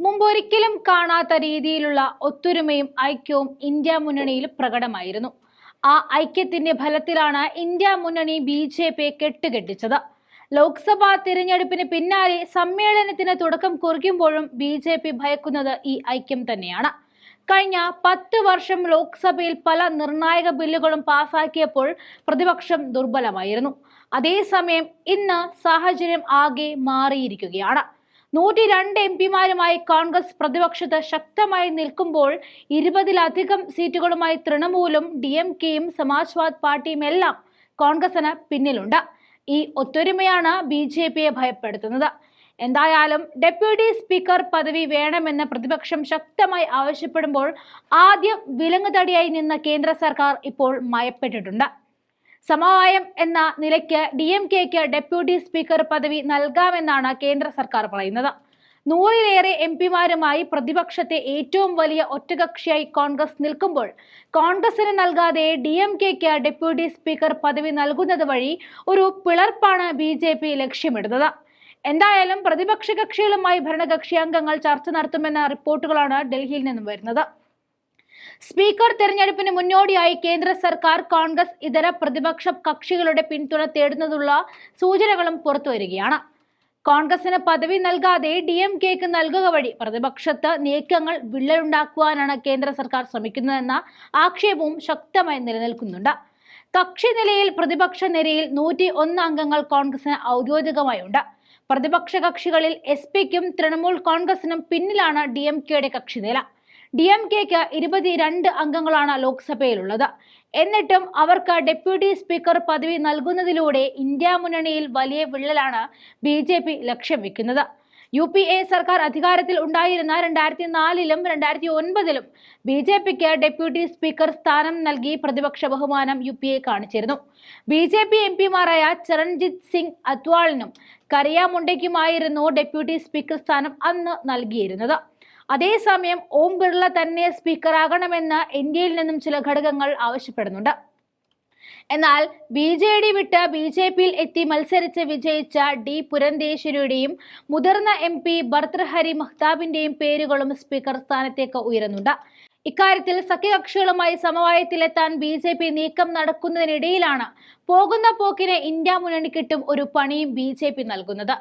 മുമ്പൊരിക്കലും കാണാത്ത രീതിയിലുള്ള ഒത്തൊരുമയും ഐക്യവും ഇന്ത്യ മുന്നണിയിൽ പ്രകടമായിരുന്നു. ആ ഐക്യത്തിന്റെ ഫലത്തിലാണ് ഇന്ത്യ മുന്നണി ബി ജെ പിയെ കെട്ടുകെട്ടിച്ചത്. ലോക്സഭാ തിരഞ്ഞെടുപ്പിന് പിന്നാലെ സമ്മേളനത്തിന് തുടക്കം കുറിക്കുമ്പോഴും ബി ജെ പി ഭയക്കുന്നത് ഈ ഐക്യം തന്നെയാണ്. കഴിഞ്ഞ പത്ത് വർഷം ലോക്സഭയിൽ പല നിർണായക ബില്ലുകളും പാസാക്കിയപ്പോൾ പ്രതിപക്ഷം ദുർബലമായിരുന്നു. അതേസമയം ഇന്ന് സാഹചര്യം ആകെ മാറിയിരിക്കുകയാണ്. നൂറ്റി രണ്ട് എം പിമാരുമായി കോൺഗ്രസ് പ്രതിപക്ഷത്ത് ശക്തമായി നിൽക്കുമ്പോൾ ഇരുപതിലധികം സീറ്റുകളുമായി തൃണമൂലും ഡി എം കെയും സമാജ്വാദ് പാർട്ടിയും എല്ലാം കോൺഗ്രസിന് പിന്നിലുണ്ട്. ഈ ഒത്തൊരുമയാണ് ബി ജെ പിയെ ഭയപ്പെടുത്തുന്നത്. എന്തായാലും ഡെപ്യൂട്ടി സ്പീക്കർ പദവി വേണമെന്ന് പ്രതിപക്ഷം ശക്തമായി ആവശ്യപ്പെടുമ്പോൾ ആദ്യം വിലങ്ങുതടിയായി നിന്ന കേന്ദ്ര സർക്കാർ ഇപ്പോൾ മയപ്പെട്ടിട്ടുണ്ട്. സമവായം എന്ന നിലയ്ക്ക് ഡി എം കെക്ക് ഡെപ്യൂട്ടി സ്പീക്കർ പദവി നൽകാമെന്നാണ് കേന്ദ്ര സർക്കാർ പറയുന്നത്. നൂറിലേറെ എം പിമാരുമായി പ്രതിപക്ഷത്തെ ഏറ്റവും വലിയ ഒറ്റകക്ഷിയായി കോൺഗ്രസ് നിൽക്കുമ്പോൾ കോൺഗ്രസിന് നൽകാതെ ഡി എം കെക്ക് ഡെപ്യൂട്ടി സ്പീക്കർ പദവി നൽകുന്നത് വഴി ഒരു പിളർപ്പാണ് ബി ജെ പി ലക്ഷ്യമിടുന്നത്. എന്തായാലും പ്രതിപക്ഷ കക്ഷികളുമായി ഭരണകക്ഷി അംഗങ്ങൾ ചർച്ച നടത്തുമെന്ന റിപ്പോർട്ടുകളാണ് ഡൽഹിയിൽ നിന്നും വരുന്നത്. സ്പീക്കർ തെരഞ്ഞെടുപ്പിന് മുന്നോടിയായി കേന്ദ്ര സർക്കാർ കോൺഗ്രസ് ഇതര പ്രതിപക്ഷ കക്ഷികളുടെ പിന്തുണ തേടുന്നതുള്ള സൂചനകളും പുറത്തുവരികയാണ് കോൺഗ്രസിന് പദവി നൽകാതെ ഡി എം കെക്ക് നൽകുക വഴി പ്രതിപക്ഷത്ത് നീക്കങ്ങൾ വിള്ളലുണ്ടാക്കുവാനാണ് കേന്ദ്ര സർക്കാർ ശ്രമിക്കുന്നതെന്ന ആക്ഷേപവും ശക്തമായി നിലനിൽക്കുന്നുണ്ട്. കക്ഷി നിലയിൽ പ്രതിപക്ഷ നിരയിൽ നൂറ്റി ഒന്ന് അംഗങ്ങൾ കോൺഗ്രസിന് ഔദ്യോഗികമായുണ്ട്. പ്രതിപക്ഷ കക്ഷികളിൽ എസ് പിക്കും തൃണമൂൽ കോൺഗ്രസിനും പിന്നിലാണ് ഡി എം കെയുടെ കക്ഷിനില ഡി എം കെക്ക് ഇരുപത്തിരണ്ട് അംഗങ്ങളാണ് ലോക്സഭയിലുള്ളത്. എന്നിട്ടും അവർക്ക് ഡെപ്യൂട്ടി സ്പീക്കർ പദവി നൽകുന്നതിലൂടെ ഇന്ത്യ മുന്നണിയിൽ വലിയ വിള്ളലാണ് ബി ജെ പി ലക്ഷ്യം വെക്കുന്നത്. യു പി എ സർക്കാർ അധികാരത്തിൽ ഉണ്ടായിരുന്ന രണ്ടായിരത്തി നാലിലും രണ്ടായിരത്തി ഒൻപതിലും ബി ജെ പിക്ക് ഡെപ്യൂട്ടി സ്പീക്കർ സ്ഥാനം നൽകി പ്രതിപക്ഷ ബഹുമാനം യു പി എ കാണിച്ചിരുന്നു. ബി ജെ പി എം പിമാരായ ചരൺജിത് സിംഗ് അത്വാളിനും കറിയ മുണ്ടയ്ക്കുമായിരുന്നു ഡെപ്യൂട്ടി സ്പീക്കർ സ്ഥാനം അന്ന് നൽകിയിരുന്നത്. അതേസമയം ഓം ബിർള തന്നെ സ്പീക്കറാകണമെന്ന് ഇന്ത്യയിൽ നിന്നും ചില ഘടകങ്ങൾ ആവശ്യപ്പെടുന്നുണ്ട്. എന്നാൽ ബി ജെ ഡി വിട്ട് ബി ജെ പിയിൽ എത്തി മത്സരിച്ച് വിജയിച്ച ഡി പുരന്തേശ്വരിയുടെയും മുതിർന്ന എം പി ഭർത്തൃഹരി മഹ്താബിന്റെയും പേരുകളും സ്പീക്കർ സ്ഥാനത്തേക്ക് ഉയരുന്നുണ്ട്. ഇക്കാര്യത്തിൽ സഖ്യകക്ഷികളുമായി സമവായത്തിലെത്താൻ ബി ജെ പി നീക്കം നടക്കുന്നതിനിടയിലാണ് പോകുന്ന പോക്കിന് ഇന്ത്യ മുന്നണിക്കിട്ടും ഒരു പണിയും ബി ജെ പി നൽകുന്നത്.